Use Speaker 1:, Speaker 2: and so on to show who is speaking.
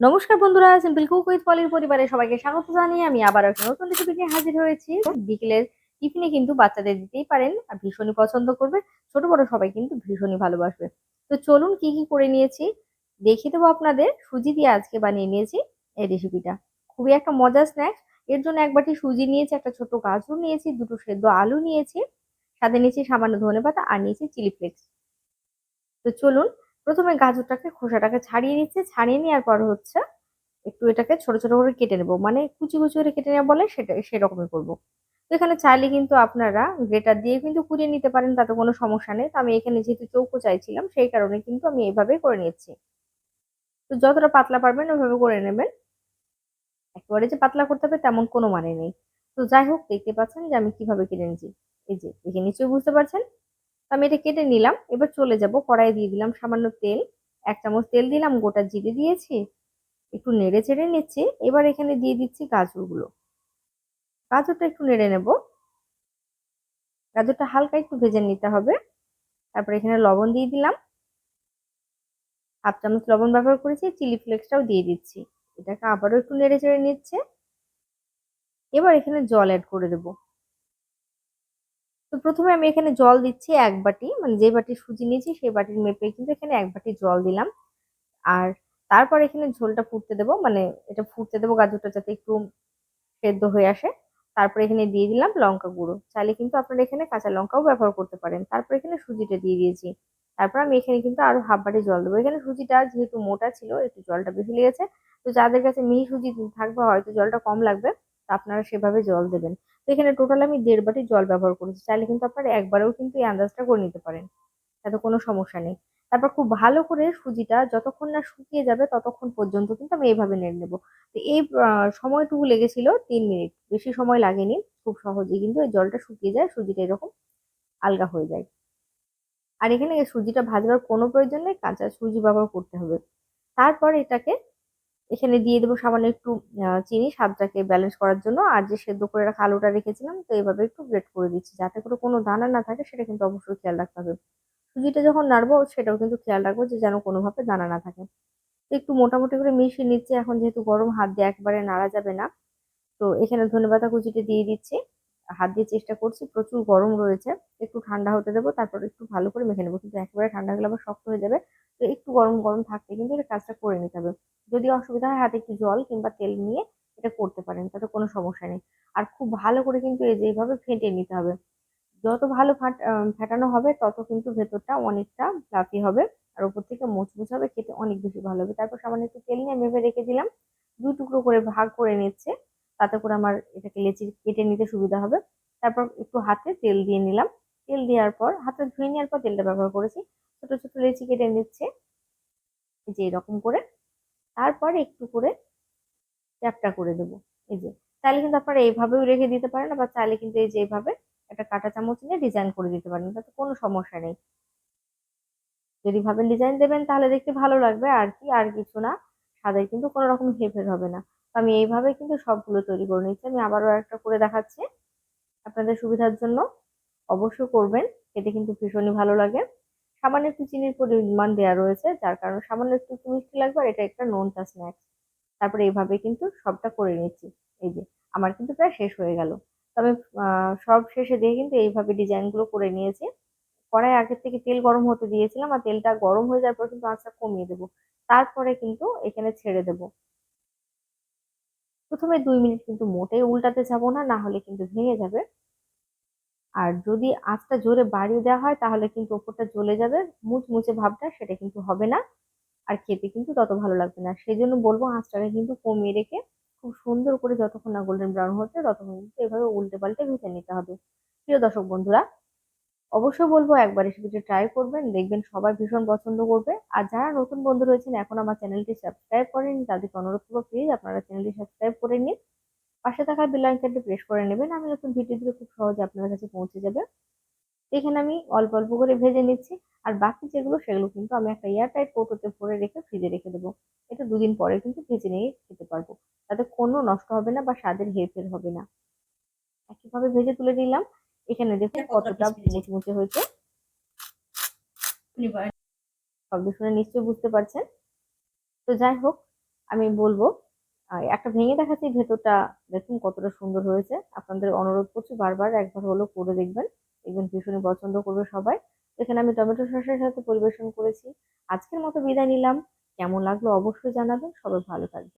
Speaker 1: নমস্কার বন্ধুরা simple cook with পলির পরিবারে সবাইকে স্বাগত জানিয়ে আমি আবার একটা নতুন রেসিপি নিয়ে হাজির হয়েছি। বিকেলের টিফিনে কিন্তু বাচ্চাদের দিতেই পারেন আর ভীষণই পছন্দ করবে। ছোট বড় সবাই কিন্তু ভীষণই ভালোবাসবে। তো চলুন কি কি করে নিয়েছি, দেখিয়ে দেবো আপনাদের। সুজি দিয়ে আজকে বানিয়ে নিয়েছি এই রেসিপিটা খুবই একটা মজার স্ন্যাক্স এর জন্য এক বাটি সুজি নিয়েছি, একটা ছোট গাজর নিয়েছি, দুটো সেদ্ধ আলু নিয়েছি, সাথে নিয়েছি সামান্য ধনে পাতা আর নিয়েছি চিলি ফ্লেক্স তো চলুন প্রথমে গাজরটাকে খোসাটাকে ছাড়িয়ে নিচ্ছে, ছাড়িয়ে নেওয়ার পর হচ্ছে একটু এটাকে ছোট ছোট করে কেটে নেব। মানে কুচি কুচি করে কেটে নেওয়া বলে সেটা, সেরকমই করব। তো এখানে চাইলে কিন্তু আপনারা গ্রেটার দিয়ে কিন্তু কুড়িয়ে নিতে পারেন, তাতে কোনো সমস্যা নেই। তো আমি এখানে যেহেতু চৌকো চাইছিলাম, সেই কারণে কিন্তু আমি এইভাবেই করে নিচ্ছি। তো যতটা পাতলা পারবেন ওইভাবে করে নেবেন। একেবারে যে পাতলা করতে হবে তেমন কোনো মানে নেই। তো যাই হোক, দেখতে পাচ্ছেন যে আমি কীভাবে কেটে নিচ্ছি। এই যে, দেখে নিশ্চয়ই বুঝতে পারছেন। আমি এটা কেটে নিলাম, এবার চলে যাব কড়াই দিয়ে দিলাম সামান্য তেল, এক চামচ তেল দিলাম, গোটা জিরে দিয়েছি, একটু নেড়ে চেড়ে নিচ্ছি, এবার এখানে দিয়ে দিচ্ছি গাজরগুলো। গাজরটা একটু নেড়ে নেব। গাজরটা হালকা একটু ভেজে নিতে হবে। তারপর এখানে লবণ দিয়ে দিলাম। হাফ চামচ লবণ ব্যবহার করেছি, চিলি ফ্লেক্সটাও দিয়ে দিচ্ছি। এটাকে আবারও একটু নেড়ে চেড়ে নিচ্ছে। এবার এখানে জল অ্যাড করে দেবো। তো প্রথমে আমি এখানে জল দিচ্ছি এক বাটি মানে যে বাটি সুজি নিয়েছি সেই বাটির মেপে কিন্তু এখানে এক বাটি জল দিলাম। আর তারপর এখানে ঝোলটা ফুটতে দেবো মানে এটা ফুটতে দেবো গাজরটা যাতে একটু সেদ্ধ হয়ে আসে। তারপর এখানে দিয়ে দিলাম লঙ্কা গুঁড়ো। চাইলে কিন্তু আপনারা এখানে কাঁচা লঙ্কাও ব্যবহার করতে পারেন। তারপর এখানে সুজিটা দিয়ে দিয়েছি। তারপর আমি এখানে কিন্তু আরও হাফ বাটি জল দেবো। এখানে সুজিটা যেহেতু মোটা ছিল, একটু জলটা বেশি লেগেছে। তো যাদের কাছে মিহি সুজি থাকবে হয়তো জলটা কম লাগবে। আপনারা সেভাবে জল দেবেন। তো এখানে টোটাল আমি দেড় বাটি জল ব্যবহার করেছি। চাইলে কিন্তু আপনারা একবারেও কিন্তু এই আন্দাজটা করে নিতে পারেন। তাতে কোনো সমস্যা নেই। তারপর খুব ভালো করে সুজিটা যতক্ষণ না শুকিয়ে যাবে ততক্ষণ পর্যন্ত কিন্তু আমি এইভাবে নেড়ে নেব। তো এই সময়টুকু লেগেছিল তিন মিনিট। বেশি সময় লাগেনি। খুব সহজেই কিন্তু এই জলটা শুকিয়ে যায়, সুজিটা এরকম আলগা হয়ে যায়। আর এখানে সুজিটা ভাজবার কোনো প্রয়োজন নেই। কাঁচা সুজি ব্যবহার করতে হবে। তারপর এটাকে এখানে দিয়ে দেবো সামান্য একটু চিনি স্বাদটাকে ব্যালেন্স করার জন্য। আর যে সেদ্ধ করে রাখা আলুটা রেখেছিলাম, তো এইভাবে একটু গ্রেট করে দিচ্ছি। যাতে করে কোনো দানা না থাকে, সেটা কিন্তু অবশ্যই খেয়াল রাখতে হবে। সুজিটা যখন নাড়বো, সেটাও কিন্তু খেয়াল রাখব যে যেন কোনোভাবে দানা না থাকে। একটু মোটামুটি করে মিশিয়ে নিচ্ছে। এখন যেহেতু গরম, হাত দিয়ে একবারে নাড়া যাবে না। তো এখানে ধনেপাতা কুচিটা দিয়ে দিচ্ছি। হাত দিয়ে চেষ্টা করছি, প্রচুর গরম রয়েছে, একটু ঠান্ডা হতে দেবো, তারপর একটু ভালো করে মেখে নেব, কিন্তু একেবারে ঠান্ডা হলে আবার শক্ত হয়ে যাবে, তো একটু গরম গরম থাকতে কিন্তু এটা কাজটা করে নিতে হবে। যদি অসুবিধা হয় হাতে একটু জল কিংবা তেল নিয়ে এটা করতে পারেন, তাতে কোনো সমস্যা নেই। আর খুব ভালো করে কিন্তু এই যে এইভাবে ফেটে নিতে হবে। যত ভালো ফাট ফেটানো হবে, তত কিন্তু ভেতরটা অনেকটা ফ্লাফি হবে, আর উপর থেকে মুচমুচ হবে, খেতে অনেক বেশি ভালো হবে। তারপর সামান্য একটু তেল নিয়ে ভেবে রেখে দিলাম দুই টুকরো করে ভাগ করে নিচ্ছে তাতে করে আমার এটাকে লেচি কেটে নিতে সুবিধা হবে। তারপর একটু হাতে তেল দিয়ে নিলাম। তেল দেওয়ার পর, হাতে ধুয়ে নেওয়ার পর তেলটা ব্যবহার করেছি। ছোট ছোট লেচি কেটে নিচ্ছে। যে এরকম করে। তারপর একটু করে চ্যাপটা করে দেবো। এই যে, চাইলে কিন্তু আপনারা এইভাবেও রেখে দিতে পারেন আবার চাইলে কিন্তু এই যে এইভাবে একটা কাটা চামচ নিয়ে ডিজাইন করে দিতে পারেন। তাতে কোনো সমস্যা নেই। যদি ভাবেন ডিজাইন দেবেন তাহলে দেখতে ভালো লাগবে। আর কি, আর কিছু না। স্বাদের কিন্তু কোনো রকম হেরফের হবে না। আমি এইভাবে কিন্তু সবগুলো তৈরি করে নিচ্ছি আমি আবারও একটা করে দেখাচ্ছি আপনাদের সুবিধার জন্য। অবশ্যই করবেন, খেতে কিন্তু ভীষণই ভালো লাগে। সামান্য একটু চিনির পরিমাণ দেওয়া রয়েছে, যার কারণে সামান্য একটু মিষ্টি লাগবে আর এটা একটা নোনতা স্ন্যাক্স তারপরে এইভাবে কিন্তু সবটা করে নিচ্ছি। এই যে, আমার কিন্তু প্রায় শেষ হয়ে গেল। তবে সব শেষে দিয়ে কিন্তু এইভাবে ডিজাইনগুলো করে নিয়েছি। কড়াই আগের থেকে তেল গরম হতে দিয়েছিলাম আর তেলটা গরম হয়ে যাওয়ার পর কিন্তু আঁচটা কমিয়ে দেবো। তারপরে কিন্তু এখানে ছেড়ে দেব। প্রথমে দুই মিনিট কিন্তু মোটেই উল্টাতে যাব না না হলে কিন্তু ভেঙে যাবে। আর যদি আঁচটা জোরে বাড়িয়ে দেওয়া হয়, তাহলে কিন্তু ওপরটা জ্বলে যাবে, মুচমুচে ভাবটা সেটা কিন্তু হবে না। আর খেতে কিন্তু তত ভালো লাগবে না। সেই জন্য বলব আঁচটাকে কিন্তু কমিয়ে রেখে খুব সুন্দর করে যতক্ষণ না গোল্ডেন ব্রাউন হচ্ছে, ততক্ষণ কিন্তু এভাবে উল্টে পাল্টে ভেজে নিতে হবে। প্রিয় দর্শক বন্ধুরা অবশ্যই বলব একবার রেসিপিটি ট্রাই করবেন, দেখবেন সবাই ভীষণ পছন্দ করবে। আর যারা নতুন বন্ধু রয়েছেন, এখন আমার চ্যানেলটি সাবস্ক্রাইব করেন তাদেরকে অনুরোধ করব প্লিজ আপনারা চ্যানেলটি সাবস্ক্রাইব করে নিন। পাশে থাকা বেল আইকনটি প্রেস করে নেবেন, আমি নতুন ভিডিও খুব সহজে আপনার কাছে পৌঁছে যাবে। এখানে আমি অল্প অল্প করে ভেজে নিচ্ছি, আর বাকি যেগুলো, সেগুলো কিন্তু আমি একটা এয়ারটাইট কৌটোতে ভরে রেখে ফ্রিজে রেখে দেবো। এটা দুদিন পরে কিন্তু ভেজে নিয়ে খেতে পারব। তাতে কোনো নষ্ট হবে না বা স্বাদের হেরফের হবে না। একইভাবে ভেজে তুলে নিলাম। এখানে দেখুন কতটা মুচমুচে হয়েছে। শব্দ শুনে নিশ্চয়ই বুঝতে পারছেন। তো যাই হোক আমি বলব একটা ভেঙে দেখাচ্ছি ভেতরটা দেখুন কতটা সুন্দর হয়েছে। আপনাদের অনুরোধ করছি বারবার একবার হলো করে দেখবেন। দেখবেন ভীষণই পছন্দ করবে সবাই। এখানে আমি টমেটো সসের সাথে পরিবেশন করেছি। আজকের মতো বিদায় নিলাম। কেমন লাগল অবশ্যই জানাবেন। সবাই ভালো থাকবে